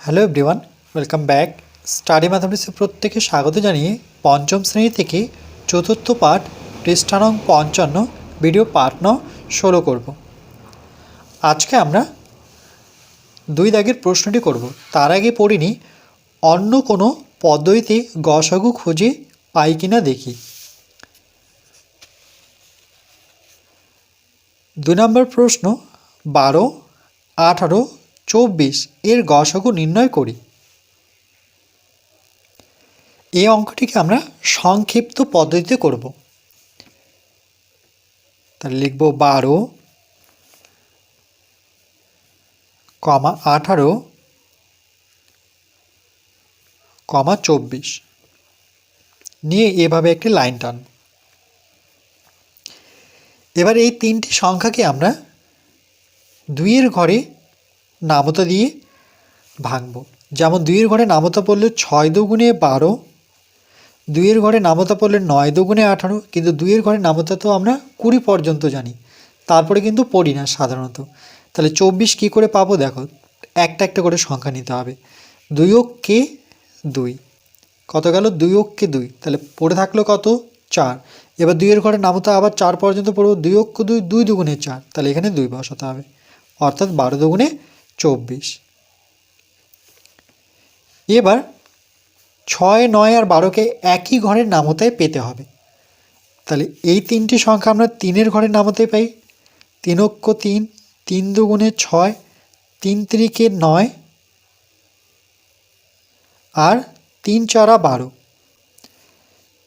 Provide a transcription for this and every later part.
Hello everyone welcome back study ম্যাথামেটিক্সে প্রত্যেকে স্বাগত জানিয়ে পঞ্চম শ্রেণি থেকে চতুর্থ পাঠ পৃষ্ঠা নং পঞ্চান্ন ভিডিও পাঠ ন ষোলো করব। আজকে আমরা দুই দাগের প্রশ্নটি করব। তার আগে পড়িনি, অন্য কোনো পদ্ধতিতে গসাগু খুঁজে পাই কিনা দেখি। দুই নম্বর প্রশ্ন, বারো, আঠারো চব্বিশ এর গসাগু নির্ণয় করি। এই অঙ্কটিকে আমরা সংক্ষিপ্ত পদ্ধতিতে করব। তাহলে লিখব বারো কমা আঠারো কমা চব্বিশ। নিয়ে এভাবে একটি লাইন টান এবার এই তিনটি সংখ্যাকে আমরা দুইয়ের ঘরে নামতা দিয়ে ভাঙব। যেমন দুইয়ের ঘরে নামতা পড়লে ছয় দুগুণে বারো, দুইয়ের ঘরে নামতা পড়লে নয় দুগুণে আঠারো, কিন্তু দুইয়ের ঘরে নামতা তো আমরা কুড়ি পর্যন্ত জানি। তারপরে কিন্তু পড়ি না সাধারণত। তাহলে চব্বিশ কী করে পাবো দেখো, একটা একটা করে সংখ্যা নিতে হবে। দুই কে দুই, কত গেল দুই কে দুই, তাহলে পড়ে থাকল কত? চার। এবার দুইয়ের ঘরে নামতা আবার চার পর্যন্ত পড়ব, দুই অক্ষ দুই দুই দুগুণে চার, তাহলে এখানে দুই বসাতে হবে। অর্থাৎ বারো দুগুণে চব্বিশ। এবার ছয়, নয় আর বারোকে একই ঘরের নামতায় পেতে হবে। তাহলে এই তিনটি সংখ্যা আমরা তিনের ঘরের নামতায় পাই। তিন অক্ষ তিন তিন দুগুণে ছয়, তিন তিরিকে নয়, আর তিন চারা বারো।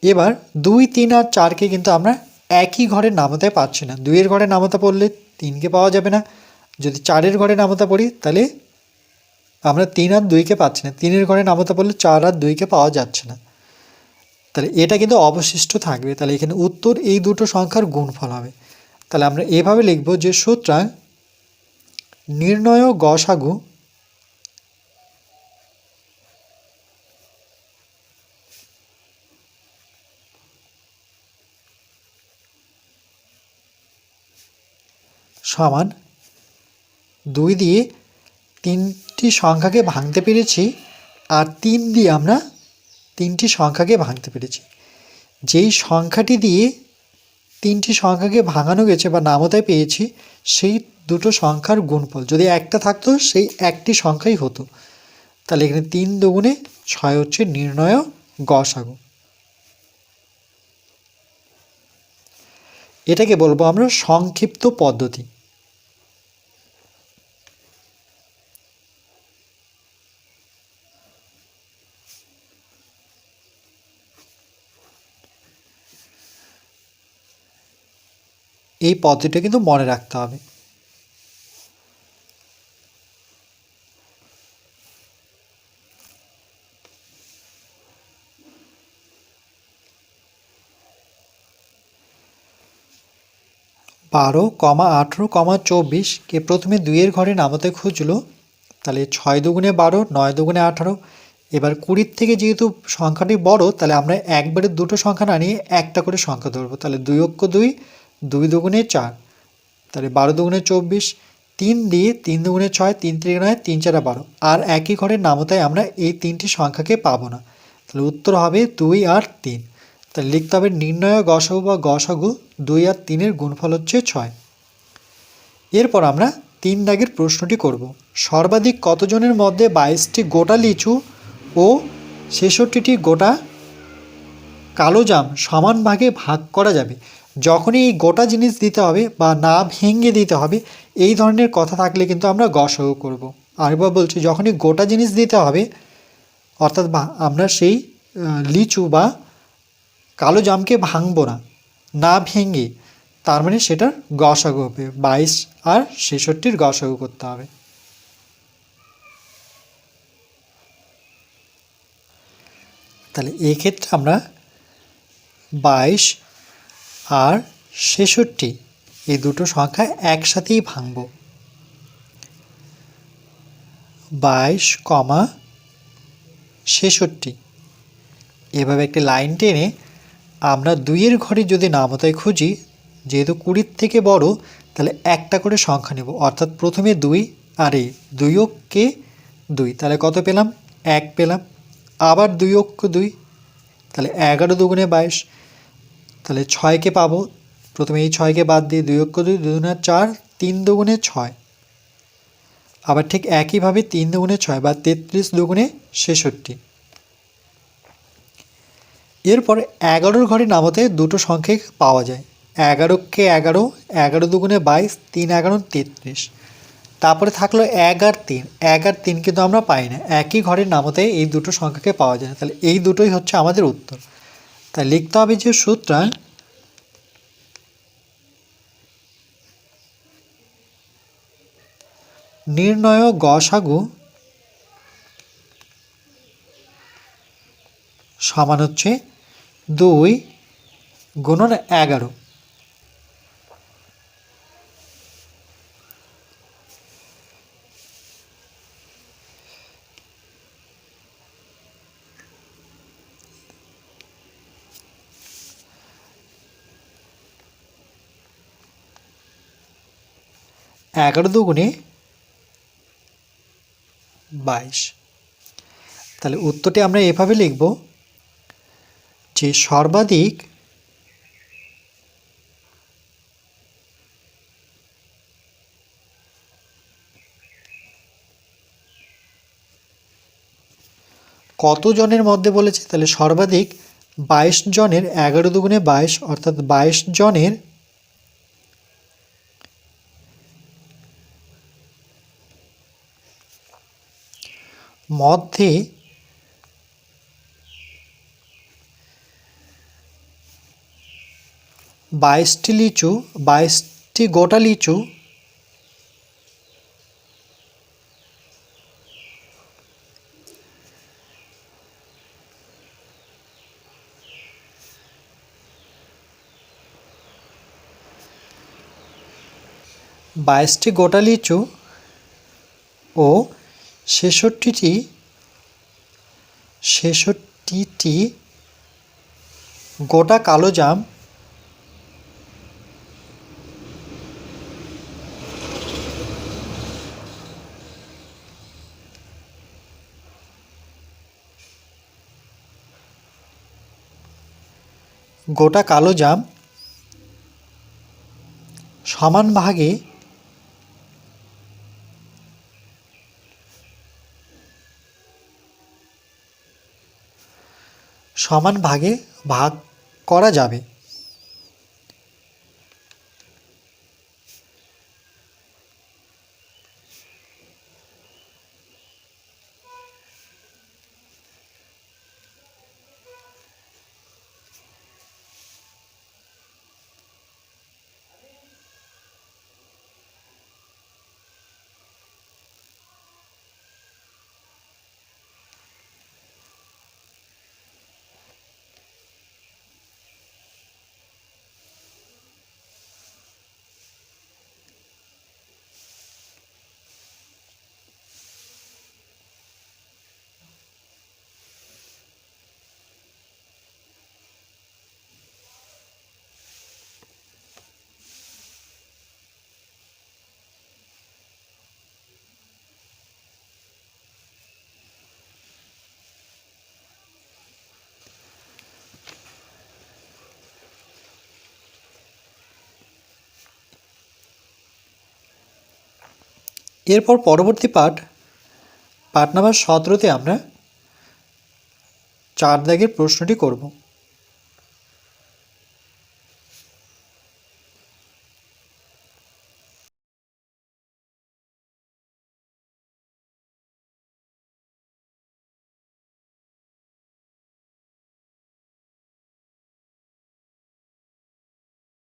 এবার দুই, তিন আর চারকে কিন্তু আমরা একই ঘরের নামতায় পাচ্ছি না। দুইয়ের ঘরে নামতা পড়লে তিনকে পাওয়া যাবে না। যদি চারের ঘরে নামতা পড়ি, তাহলে আমরা তিন আর দুইকে পাচ্ছি না। তিনের ঘরে নামতা পড়লে চার আর দুইকে পাওয়া যাচ্ছে না। তাহলে এটা কিন্তু অবশিষ্ট থাকবে। তাহলে এখানে উত্তর এই দুটো সংখ্যার গুণফল হবে। তাহলে আমরা এভাবে লিখব যে সুতরাং নির্ণয় গসাগু সমান দুই দিয়ে তিনটি সংখ্যাকে ভাঙতে পেরেছি আর তিন দিয়ে আমরা তিনটি সংখ্যাকে ভাঙতে পেরেছি। যেই সংখ্যাটি দিয়ে তিনটি সংখ্যাকে ভাঙানো গেছে বা নামতায় পেয়েছি, সেই দুটো সংখ্যার গুণফল, যদি একটা থাকতো, সেই একটি সংখ্যাই হতো। তাহলে এখানে তিন দুগুণে ছয় হচ্ছে নির্ণয় গসাগু। এটাকে বলব আমরা সংক্ষিপ্ত পদ্ধতি। এই পদ্ধতিটা কিন্তু মনে রাখতে হবে। বারো কমা আঠেরো কমা চব্বিশ কে প্রথমে দুইয়ের ঘরে নামাতে খুঁজলো, তাহলে ছয় দুগুণে বারো, নয় দুগুণে আঠারো। এবার কুড়ির থেকে যেহেতু সংখ্যাটি বড়, তাহলে আমরা একবারে দুটো সংখ্যা না নিয়ে একটা করে সংখ্যা ধরবো। তাহলে দুই অক্ষ দুই দুই দুগুণে চার, তাহলে বারো দুগুণে চব্বিশ, তিন দিয়ে তিন দুগুণে ছয়, তিন তিরিকে নয় তিন চারা বারো। আর একই ঘরের নামতায় আমরা এই তিনটি সংখ্যাকে পাবো না। তাহলে উত্তর হবে দুই আর তিন। তাহলে লিখতে হবে নির্ণয় গসাগু বা গসাগু দুই আর তিনের গুণফল হচ্ছে ছয়। এরপর আমরা তিন দাগের প্রশ্নটি করব। সর্বাধিক কতজনের মধ্যে বাইশটি গোটা লিচু ও ছেষট্টিটি গোটা কালো জাম সমান ভাগে ভাগ করা যাবে? যখনই গোটা জিনিস দিতে হবে বা না ভেঙে দিতে হবে, এই ধরনের কথা থাকলে কিন্তু আমরা গসাগু করব। আরেকবার বলছি, যখনই গোটা জিনিস দিতে হবে, অর্থাৎ আমরা সেই লিচু বা কালো জামকে ভাঙবো না না ভেঙে, তার মানে সেটার গসাগু হবে, বাইশ আর ছেষট্টির গসাগু করতে হবে। তাহলে এক্ষেত্রে আমরা বাইশ আর ছেষট্টি। এই দুটো সংখ্যা একসাথেই ভাঙব। বাইশ কমা ছেষট্টি। এভাবে একটি লাইন টেনে আমরা দুইয়ের ঘরে যদি নামতায় খুঁজি, যেহেতু কুড়ির থেকে বড়, তাহলে একটা করে সংখ্যা নেব। অর্থাৎ প্রথমে দুই, আর এই দুইকে দুই। তাহলে কত পেলাম? এক পেলাম। আবার দুই অক্ষ দুই। তাহলে এগারো দুগুণে বাইশ। তাহলে ছয়কে পাবো। প্রথমে এই ছয়কে বাদ দিয়ে দুই অক্ষ দুই দুগুণে চার, তিন দুগুণে ছয়। আবার ঠিক একইভাবে তিন দুগুণে ছয় বা তেত্রিশ দুগুণে ছেষট্টি। এরপর এগারোর ঘরে নামতে দুটো সংখ্যা পাওয়া যায়। এগারোকে এগারো এগারো দুগুণে বাইশ, তিন এগারো, তেত্রিশ। তারপরে থাকল এক আর তিন। এক আর তিন কিন্তু আমরা পাই না। একই ঘরের নামতে এই দুটো সংখ্যাকে পাওয়া যায় না। তাহলে এই দুটোই হচ্ছে আমাদের উত্তর। তাই লিখতে হবে যে সূত্রা নির্ণয় গসাগু সমান হচ্ছে দুই গুণন এগারো। এগারো দুগুণে বাইশ। তাহলে উত্তরটি আমরা এভাবে লিখব যে সর্বাধিক কত জনের মধ্যে বলেছে? তাহলে সর্বাধিক বাইশ জনের এগারো দুগুণে বাইশ, অর্থাৎ বাইশ জনের মধ্যে বাইশটি লিচু বাইশটি গোটা লিচু বাইশটি গোটা লিচু ও ছেষট্টিটি ছেষট্টিটি গোটা কালো জাম গোটা কালো জাম সমান ভাগে সমান ভাগে ভাগ করা যাবে। এরপর পরবর্তী পাঠ পাঠ নাম্বার সতেরোতে আমরা চার দাগের প্রশ্নটি করব।